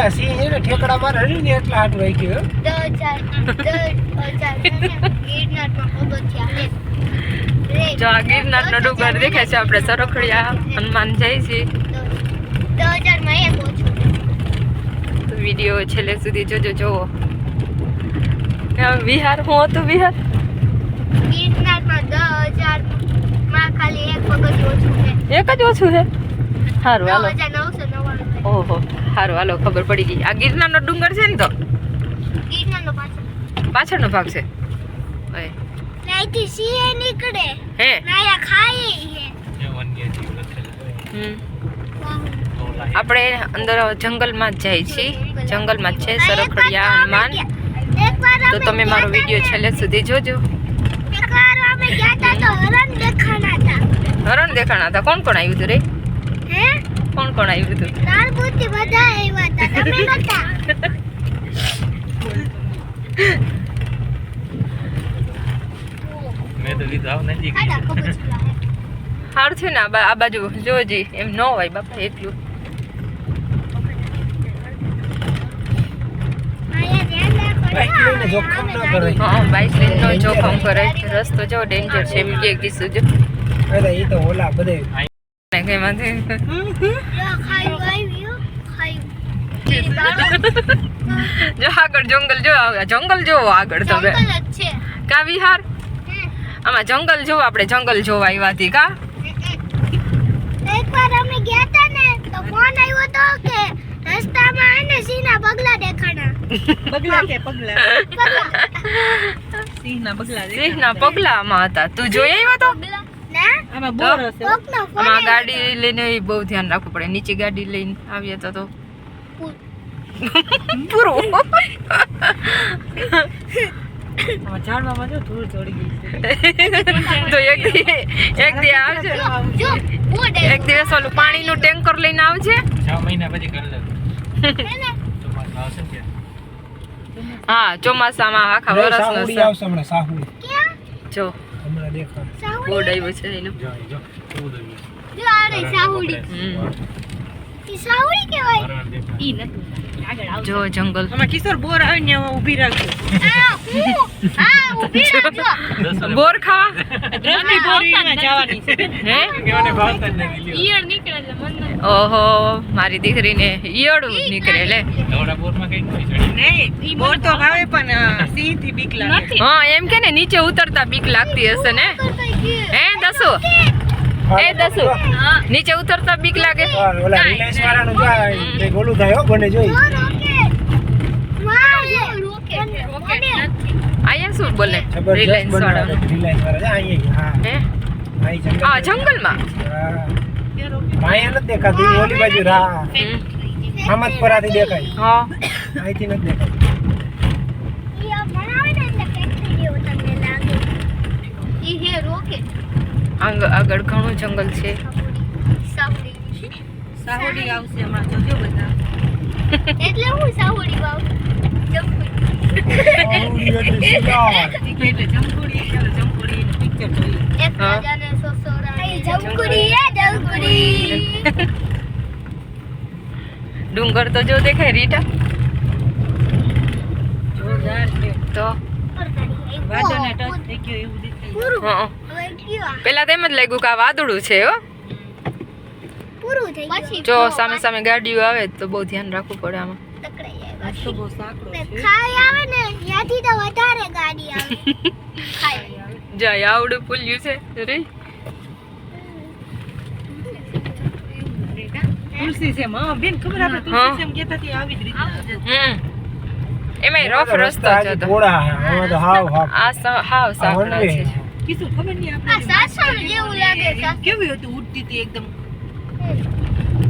આ સિંહ છે ને ઠેકડા મારે ને ને એટલા હાથ વાઈ ગયો દસ હજાર દસ હજાર ગિરનારમાં પગથિયા હે રે જો આ ગિરનારનો ડુંગર દેખાય છે આપણે સરખડિયા હનુમાન જાય છે. દસ હજારમાં એક ઓછું. તો વીડિયો છેલ્લે સુધી જોજો જોવો વિહાર હું હતું વિહાર? ગિરનારમાં દસ હજારમાં ખાલી એક વખત ઓછું છે. એક જ ઓછું છે? સારું હાલો. ઓહો સારું હાલો ખબર પડી ગઈ. આ ગિરનારનો ડુંગર છે ને તો? પાછળ. પાછળનો ભાગ છે? નીકળે. હે? આપણે અંદર જંગલમાં જ જાય છીએ. જંગલમાં. જ છે સરખડિયા હનુમાન. તો તમે મારો વીડિયો છેલ્લે સુધી જોજો. એકવાર અમે ગયા તા તો હરણ દેખાણા હતા કોણ કોણ આવ્યું હતું રે? કોણ કોણ આવ્યું હતું? નારબુદ્ધિ બધા આવ્યા હતા. તમે નતા. મેં તો લીધા છે સારું છે ને આ બા- આ બાજુ જોજી એમ ન હોય બાપા એટલું આયા ધ્યાન લઈને જોખમ કરે રસ્તો જો ડેન્જર છે એમ કે કીધું જો. અરે એ તો ઓલા બધે કે એમાંથી. જો આગળ જંગલ જો જંગલ જો આગળ તમે કા વિહાર? આમાં જંગલ જોવો આપણે જંગલ જોવા આવ્યા હતી કા એકવાર અમે ગયા હતા ને તો ફોન આવ્યો તો કે? રસ્તામાં આને સિંહના પગલા દેખાણા પગલા કે પગલા? પગલા સિંહના પગલા સિંહના પગલામાં હતા. તું જોઈ આવ્યો તો? આમાં બોર હશે. હો. કોકનો ફોન આમાં ગાડી લઈને બહુ ધ્યાન રાખવું પડે. નીચે ગાડી લઈને આવીએ તો તો. પૂરું. ઝાડવામાં જો ધૂળ ચડી ગઈ તો એક એક દી આવજે. જો જો બોર્ડ એક દિવસ ઓલું પાણીનું ટેન્કર લઈને આવજે. છ મહિના પછી કરી લેવું હે ચોમાસામાં આખા વરસ જો. હમણાં દેખા સાહુડી? બોર્ડ આવ્યું છે એનો. જો જો ચૌદ વીસ. જો આ રે સાહુડી. હમ. ઈ સાહુડી કહેવાય. દેખાય. ઈ આવજો જો જંગલ. કિશોર બોર આવે ને ઊભી રાખજો. બોર ખાવા? દ્રષ્ટિ બોર જવાની. હે? લ્યો. ઓહો મારી દીકરીને ઈયળું નીકળે લે. બોર તો ભાવે પણ સિંહથી બીક લાગે. હા એમ કે ને નીચે ઉતરતા બીક લાગતી હશે ને? હે દસુ? એ દસુ. નીચે ઉતરતા બીક લાગે. ઓલા રિલાયન્સ વાળાનું જો આ ગોલું ઓલું થાય હો બને જોઈ. અહીંયા શું બોલે? રિલાયન્સ બનાવે રિલાયન્સ વાળા. અહીંયા હા. હે? આ જંગલ આ જંગલમાં? અહીંયા નથી દેખાતું ઓલી બાજુ રા હમ. પરાથી દેખાય. હા. અહીંથી નથી દેખાતું. આગળ ઘણું જંગલ છે. સાહોડી. આવશે હમણાં જોજો બધા. એટલે હું સાહોડી વાવ? ડુંગર તો જો દેખાય રીટા. જોરદાર છે. તો? વાદળને ટચ થઈ ગયો એવું દેખાય. પેલા તો એમ જ લાગ્યું કે આ વાદળું છે હો. પૂરું થઈ ગયું. જો સામે સામે ગાડીઓ આવે તો બહુ ધ્યાન રાખવું પડે આમાં. ટકરાઈ આ તો બહુ સાંકડો ને છે. ખાઈ આવે ને ત્યાંથી તો વધારે ગાડી આવે. ખાઈ. જાય આવડું પુલ્યું છે રે તુલસી છે હા બેન ખબર આપણે તુલસી છે એમ કહેતા હતી આવી જ રીતે. હમ. એમાંય રફ રસ્તો છે તો. હાવ હાવ. આ હાવ સાંકડા છે. કીધું ખબર નહીં આ આપણે સાસણ જેવું લાગે? છે. કેવી હતી ઉડતી હતી એકદમ?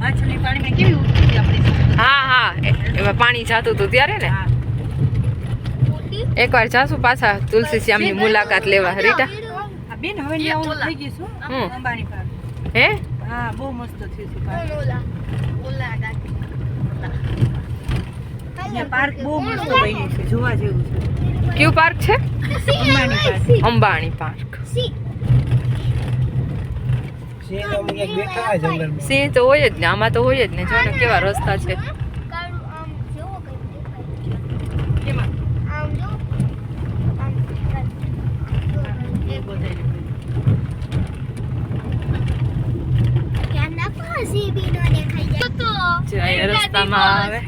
માછલી પાણીમાં કેવી ઉડતી હતી આપણી હા હા. એ- એમાં પાણી જાતું હતું ત્યારે ને? હા. એકવાર જાશું પાછા તુલસી શ્યામની મુલાકાત લેવા. રીટા? બેન હવે ને આવું થઈ ગઈ છું. અંબાણી પાર્ક. હે? હા બહુ મસ્ત થયું છે પાર્ક. ઓલા? ઓલા પાર્ક બહુ મસ્ત બન્યું છે જોવા જેવું છે. કયું પાર્ક છે? અંબાણી પાર્ક અંબાણી પાર્ક સિંહ તો હોય જ ને આમાં તો હોય જ ને જો ને કેવા રસ્તા છે. રસ્તામાં આવે.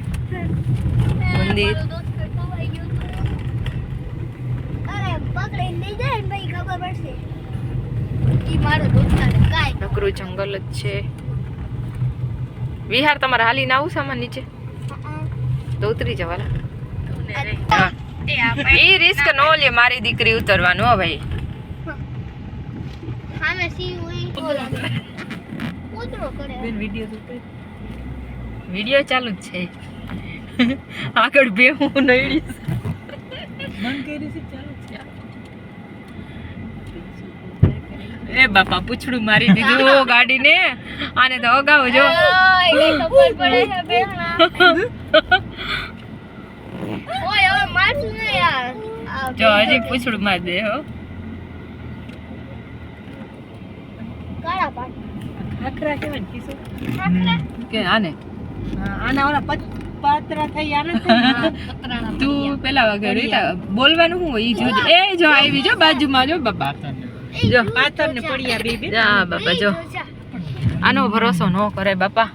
કાંઈ. નકરું જંગલ જ છે. વિહાર તમારે હાલીને આવું સામાન નીચે? તો ઉતરી જવાના એ રિસ્ક નો લે મારી દીકરી ઉતરવાનું હો ભાઈ. વિડિયો ચાલુ જ છે. આગળ બે હું નડી એ બાપા પૂછડું મારી દીધું ગાડીને. આને તો અગાઉ જો. ખબર પડે છે બેહણા. ઓય હવે મારશું ને યાર. આ જો હજી પૂછડું મારી દે હો. ખાખરા કે આને? આના ઓલા પત- પાતરા થઈ આને તું પેલા વગર રીતા બોલવાનું હું ઈ જો એ જો આવી જો બાજુમાં જો બાપા. જો. પાતર ને પડ્યા બેબી. જા બાપા જો. આનો ભરોસો ન કરે બાપા.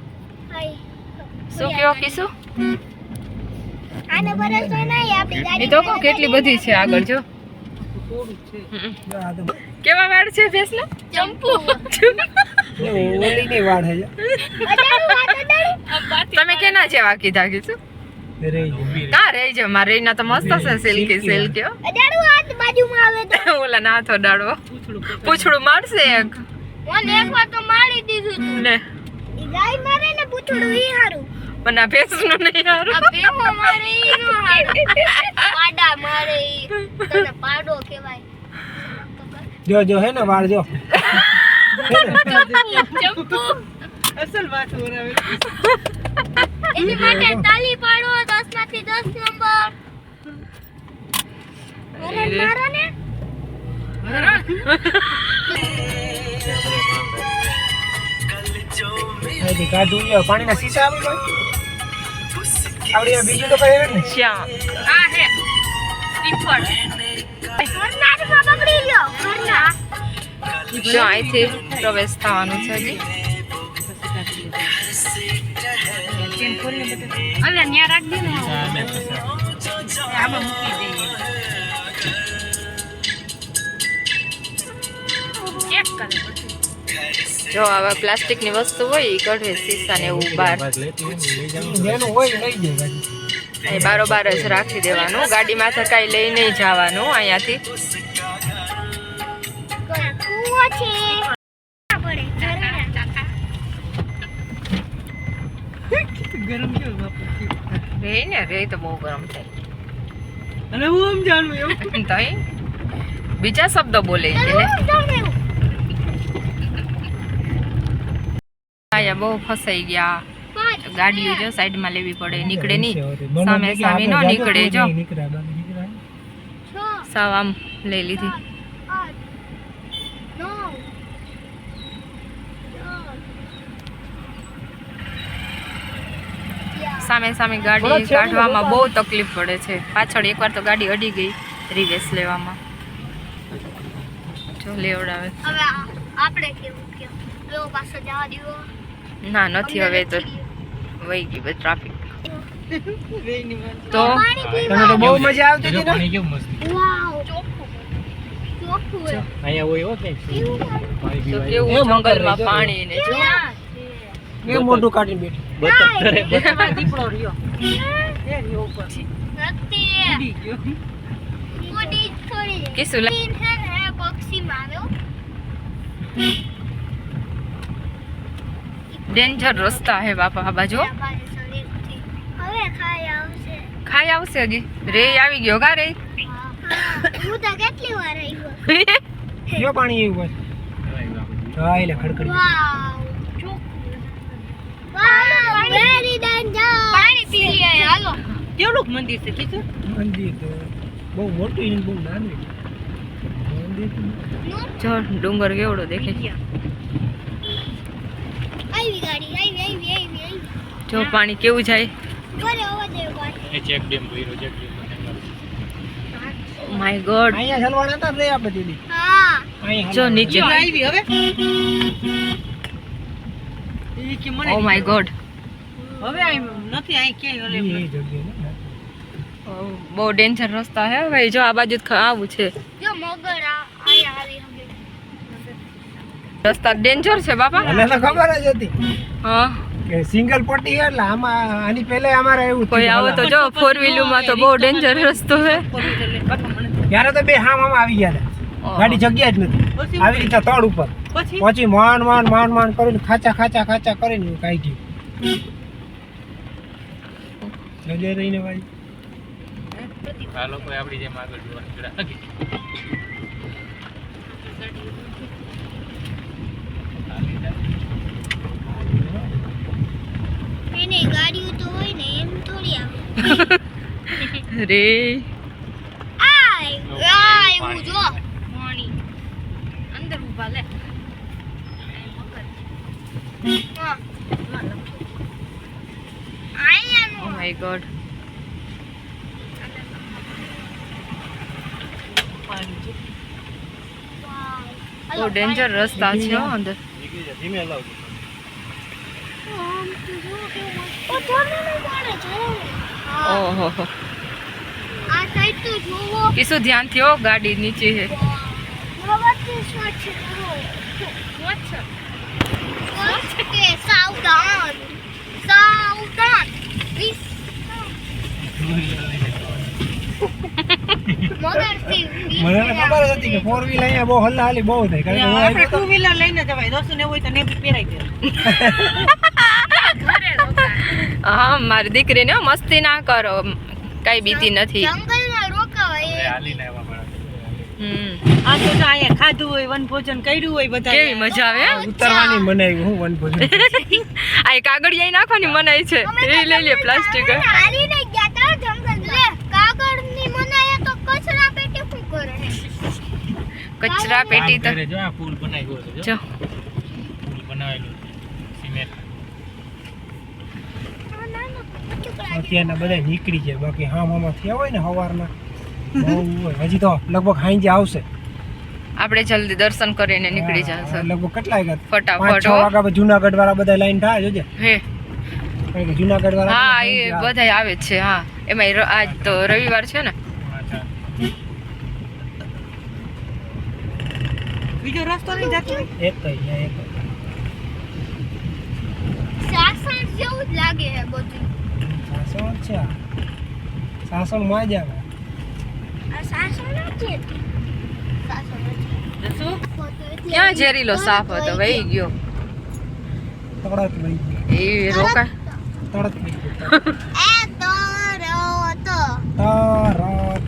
શું કયો કીશું આનો ભરોસો નહીં આપણી એ તો કો કેટલી બધી છે આગળ જો. કેવા વાળ છે ફેસલા ચંપુ. ઓલી ની વાળ હે તમે કેના જેવા કીધા કીધું? કા રહી છે મારે એના તો મસ્ત છે સિલ્કી સિલ્કી અડાડો હાથ બાજુમાં આવે તો. ઓલા નાથો તો પૂછડું પૂછડું. મારશે એક. મને એકવાર તો મારી દીધું તું. ને. ગાય મારે ને પૂછડું ઈ હારું. પણ આ ફેસનું નહીં આ હારું ભેહો મારે ઈ નો હારું. પાડા મારે ઈ. તને પાડો કહેવાય. જો જો હે ને વાળ જો. ચંપુ. અસલ વાત ઓરાવે એની માટે તાલી પાડો દસમાંથી 10 નંબર. વરણ મારો ને? અહીંથી કાઢું પાણીના સીસા આવી ગયા આવડી બીજું તો કઈ ને પકડી લ્યો જો અહીંથી પ્રવેશ થવાનું છે હજી. અલે ન્યા રાખ દે ને આમાં મૂકી દઈએ ચેક કર જો આવા પ્લાસ્ટિકની વસ્તુ હોય એ કઢે શીશા ને એવું બહાર હોય એ ગાડી. બારોબાર જ રાખી દેવાનું. ગાડીમાંથી કાંઈ લઈ નહીં જવાનું અહીંયાથી. કૂવો છે પડે ઝરણા. ગરમ કેવું બાપુ રે ને રે તો બહુ ગરમ થાય. અને હું આમ જાણું એવું? તઈ બીજા શબ્દો બોલે છે ને. બહુ ફસાઈ ગયા. ગાડીઓ જો સાઈડમાં લેવી પડે નીકળે નહીં. સામે સામે ન નીકળે જો. સાવ આમ લઈ લીધી. સામે સામે ગાડી કાઢવામાં બહુ તકલીફ પડે છે. પાછળ એકવાર તો ગાડી અડી ગઈ રિવેસ લેવામાં. જો લેવડાવે. હવે આપણે કેવું કેવું લો પાછો જવા દીવો ના નથી હવે તો વહી ગઈ બસ ટ્રાફિક તો? તને તો બહુ મજા આવતી હતી ને? પાણી કેવું મસ્ત વાવ. ચોખ્ખું ચોખ્ખું અહીંયા હોય હો પાણી? પાણી તો. જંગલમાં પાણી ને? મોટું કાઢીને બેઠી. બતક કરે એમાં દીપડો રહ્યો એ રહ્યો ઉપર નથી ઉડી ગયો ઉડી થોડી જાય. કિસુ લે તીન હે ને પક્ષીમાં આવ્યો ડેન્જર રસ્તા હે બાપા આ બાજુ હવે ખાઈ આવશે ખાઈ આવશે હજી રે આવી ગયો કા રે હા. હું તો કેટલી વાર આવ્યો જો પાણી એવું હોય હા એટલે ખડખડી વાવ ચોખ્ખું વાવ વેરી ડેન્જર પાણી પી લઈએ હાલો કેવડુંક મંદિર છે કીધું મંદિર બહુ મોટું અને બહુ નાનું જો ડુંગર કેવડો દેખે આવી ગાડી આવી આવી આવી આવી જો પાણી કેવું જાય. એ ચેક ડેમ ભર્યો ચેક ડેમ માય ગોડ અહીંયા હલવાના હતા રે આપણે દીદી હા જો નીચે. આવી હવે ઈ કે મને ઓ માય ગોડ હવે નથી આઈ ક્યાંય. બહુ ડેન્જર રસ્તા હે ભાઈ જો આ બાજુ આવું છે. જો મગર આ આયા આવી હવે રસ્તા ડેન્જર છે બાપા. મને તો ખબર જ હતી. હા. કે સિંગલ પટ્ટી છે એટલે આમાં આની પહેલે અમારે એવું કોઈ આવો તો જો ફોર વ્હીલરમાં તો બહુ ડેન્જર રસ્તો હે. ત્યારે તો બે હામ હામ આવી ગયા ગાડી જગ્યા જ નથી. આવી રીતે તળ ઉપર. પછી? પછી માંડ માંડ માંડ માંડ કરીને ખાચા ખાચા ખાચા કરીને કાઢી ગયું નજર રહીને ભાઈ. આ લોકો આપણી જેમ આગળ જોવા નીકળ્યા. એની ગાડીઓ તો હોય ને એમ થોડી આવે. રે આય આય જો. પાણી. અંદર ઊભા લે. હા આયાનું માય ગોડ બહુ ડેન્જર રસ્તા છે હો અંદર ધીમે લાવ ઓ થોડું પડે છે હા ઓહો હો આ સાઈડ તો જોવો કિશું ધ્યાન થયો ગાડી નીચે છે પ્રવૃત્તિ સ્વચ્છ કરો સ્વચ્છ સ્વચ્છ કે સાવધાન સાવધાન વીસ મગરથી વીસ મને ખબર હતી કે ફોર વ્હીલ અહીંયા બહુ હલ્લા હાલી બહુ થાય કારણ કે આપણે ટુ વ્હીલર લઈને જવાય. દોસ્તો ને હોય તો ને પહેરાઈ દે હા મારી દીકરીને મસ્તી ના કરો. કઈ બીતી નથી. જંગલમાં રોકાવાય હાલીને આવ્યા હમ. આ તો અહીંયા ખાધું હોય વન ભોજન કર્યું હોય બધા કેવી મજા આવે? ઉતરવાની મનાઈ હું વન આ કાગળિયા નાખવાની મનાઈ છે. એ લઈ લે પ્લાસ્ટિક અમે હારીને ગયા તા જંગલ લે કાગળની મનાય તો કચરા પેટી શું કરે હે કચરા પેટી તો જો આ પુલ બનાવ્યો છે જો. પુલ બનાવેલો છે સિમેન્ટ. અત્યારના બધા નીકળી જાય બાકી હામ મામા થયા હોય ને સવારના હજી તો લગભગ સાંજે આવશે. આપણે જલ્દી દર્શન કરીને નીકળી હા, જશે. લગભગ કેટલા વાગ્યા? ફટાફટ વાગ્યા જુનાગઢ વાળા બધા લાઈન થાય જોજે. હે. જુનાગઢ વાળા હા એ. બધા આવે. છે હા. એમાં આજ તો રવિવાર છે ને. બીજો રસ્તો નહીં જતો એક જ, અહીંયા એક સાસણ જેવું જ લાગે હે બધું. સાસણ છે સાસણમાં જ આવે. આ સાસણ નથી સાસણ નથી ક્યાં ઝેરીલો સાપ હતો? વહી ગયો. તળત લઈ ગયો. એ રોકા. તળત લઈ ગયો. એ તો રો તો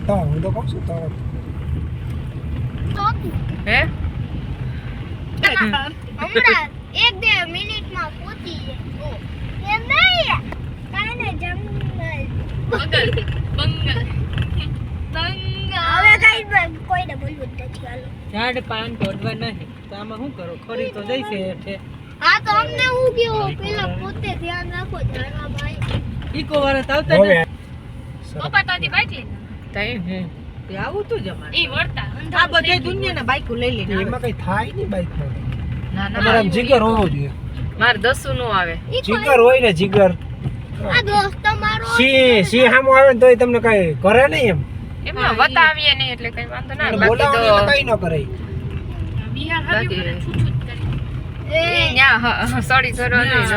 તરત હું તો કહું છું તો હે? હમણાં એક બે મિનિટમાં પહોંચી જાય એમ નહીં કાંઈ નહીં જંગલ હવે કાંઈ કોઈને બોલવું નથી હાલો. ઝાડ પાન તોડવા નહીં. તો આમાં શું કરો? ખરી તો જઈશે હેઠે. હા તો અમને હું ગયો પેલા પોતે ધ્યાન રાખો ઝાડવા ભાઈ. ઈકો વાળા તો આવતા હવે નથી. તઈ હે. તે આવું તું જ અમારે. વળતા આ બધે દુનિયાના બાઈકો લઈ લઈને એમાં કઈ થાય નહીં બાઈક ના ના. આમ જીગર હોવો જોઈએ. મારે દસું નું આવે. જીગર હોય ને જીગર. આ દોસ્ત તમારો સિંહ સિંહ હામો આવે ને તોય તમને કઈ કરે નહીં એમ. એમાં વતાવીએ નહીં એટલે કઈ વાંધો ના બાકી તો તો કઈ ન કરે એ ન્યા સળી કરો નહીં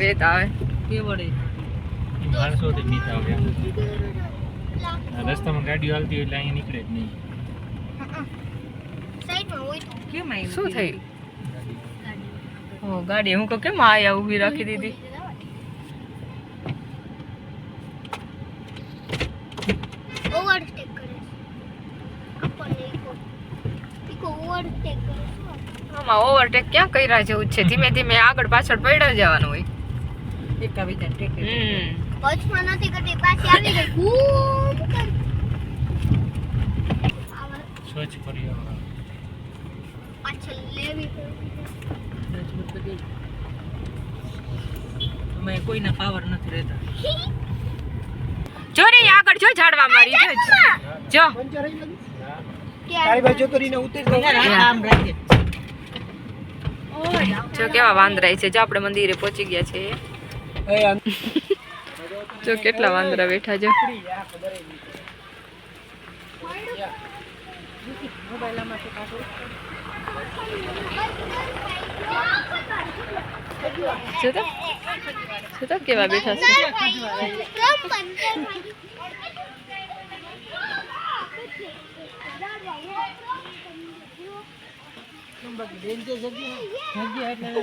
વેત આવે. નીચે આવ્યા રસ્તામાં ગાડીઓ આવતી હોય એટલે અહીંયા નીકળે જ નહીં. સાઈડમાં હોય તો. કેમ આવ્યું શું થયું ઓ ગાડી. હું કહું કેમ આયા ઊભી રાખી દીધી? ઓવરટેક કરે આપણને ઓવરટેક કરે આમાં ઓવરટેક ક્યાં કર્યા જેવું છે? ધીમે ધીમે આગળ પાછળ પડ્યા જવાનું હોય. એકાબીજાને ટેકે હમ. વચમાં નથી કરતી પાછી આવી ગઈ બૂમ કરી આવા પાછળ લેવી પડી અમે કોઈના પાવર નથી રહેતા. જો રે આગળ જો ઝાડવા મારી જો જો. તારી બાજુ ઉતરી આમ રાખે. જો કેવા વાંદરાય છે. જો આપણે મંદિરે પહોંચી ગયા છે જો કેટલા વાંદરા બેઠા છે. કેવા બેઠા છે?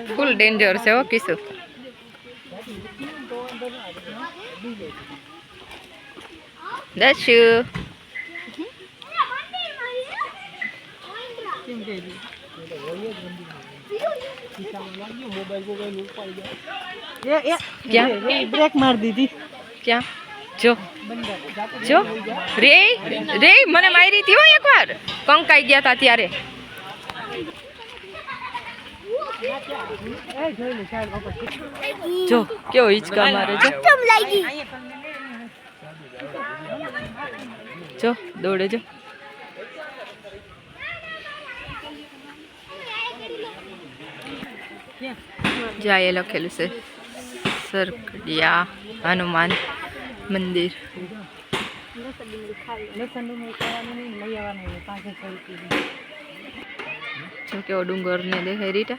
ફૂલ ડેન્જર છે હો કિશુ ક્યાં બ્રેક મારી દીધી ક્યાં જો જો રે રે મને મારી હતી હો એકવાર કંકાઈ ગયા તા ત્યારે જો કેવો હિંચકા મારે જો. જો દોડે જો. જ્યાં એ લખેલું છે. સરકડિયા હનુમાન મંદિર. જો કેવો ડુંગર ને દેખાય રીટા.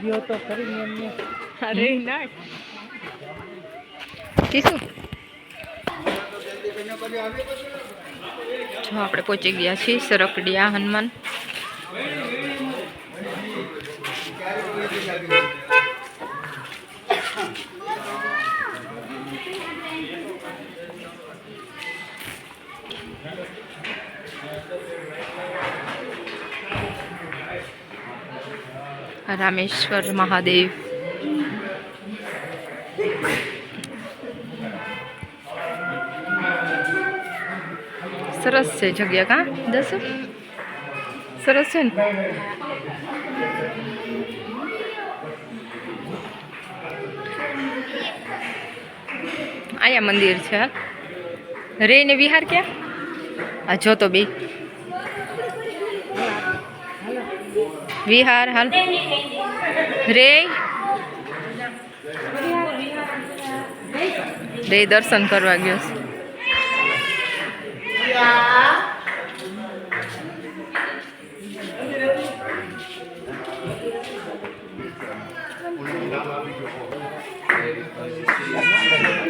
ગયો તો ખરી એમને અરે ના. શું જો આપણે પહોંચી ગયા છીએ સરકડિયા હનુમાન. રામેશ્વર મહાદેવ. સરસ છે જગ્યા કા? દસ સરસ છે ને? આયા મંદિર છે. હાલ રે ને વિહાર ક્યાં? આ જોતો બે. વિહાર હાલ. રે. રે દર્શન કરવા ગયો છે.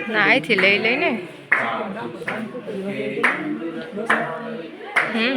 ના અહીંથી લઈ લઈને. હમ.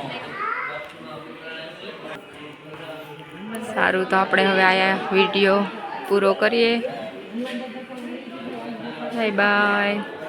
સારું તો આપણે હવે આયા વીડિયો પૂરો કરીએ. Bye bye.